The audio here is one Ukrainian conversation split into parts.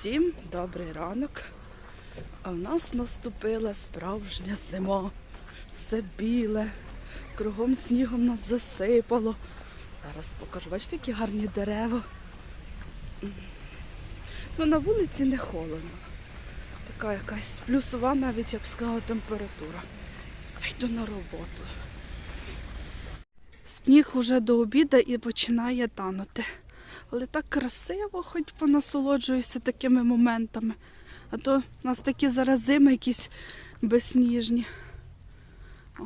Усім добрий ранок. А в нас наступила справжня зима. Все біле, кругом снігом нас засипало. Зараз покажу, бачите, які гарні дерева. Ну, на вулиці не холодно. Така якась плюсова навіть, я б сказала, температура. Йду на роботу. Сніг уже до обіду і починає танути. Але так красиво, хоч понасолоджуюся такими моментами. А то в нас такі зараз зими якісь безсніжні. О.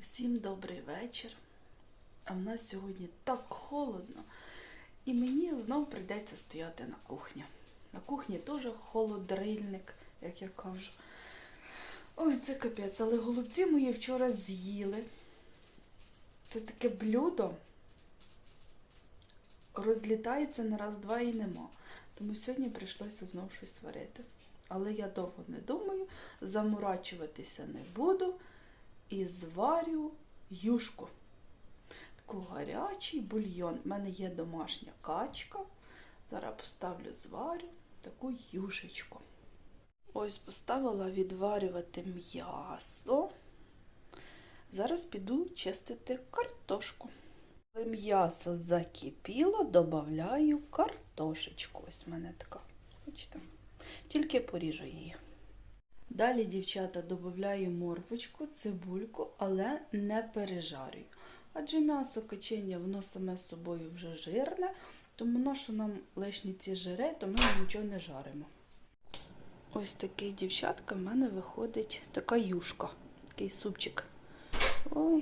Всім добрий вечір. А в нас сьогодні так холодно. І мені знов прийдеться стояти на кухні. На кухні теж холодрильник, як я кажу. Ой, це капець, але голубці мої вчора з'їли. Це таке блюдо розлітається на раз-два і нема. Тому сьогодні прийшлося знову щось варити. Але я довго не думаю, заморачуватися не буду і зварю юшку. Таку гарячий бульйон. У мене є домашня качка. Зараз поставлю зварю таку юшечку. Ось поставила відварювати м'ясо. Зараз піду чистити картошку. Коли м'ясо закипіло, додаю картошечку. Ось в мене така. Бачите? Тільки поріжу її. Далі, дівчата, додаю морквочку, цибульку, але не пережарюю. Адже м'ясо качення, воно саме з собою вже жирне, тому нащо нам лишні ці жири, то ми нічого не жаримо. Ось такий, дівчатка, в мене виходить така юшка, такий супчик. О,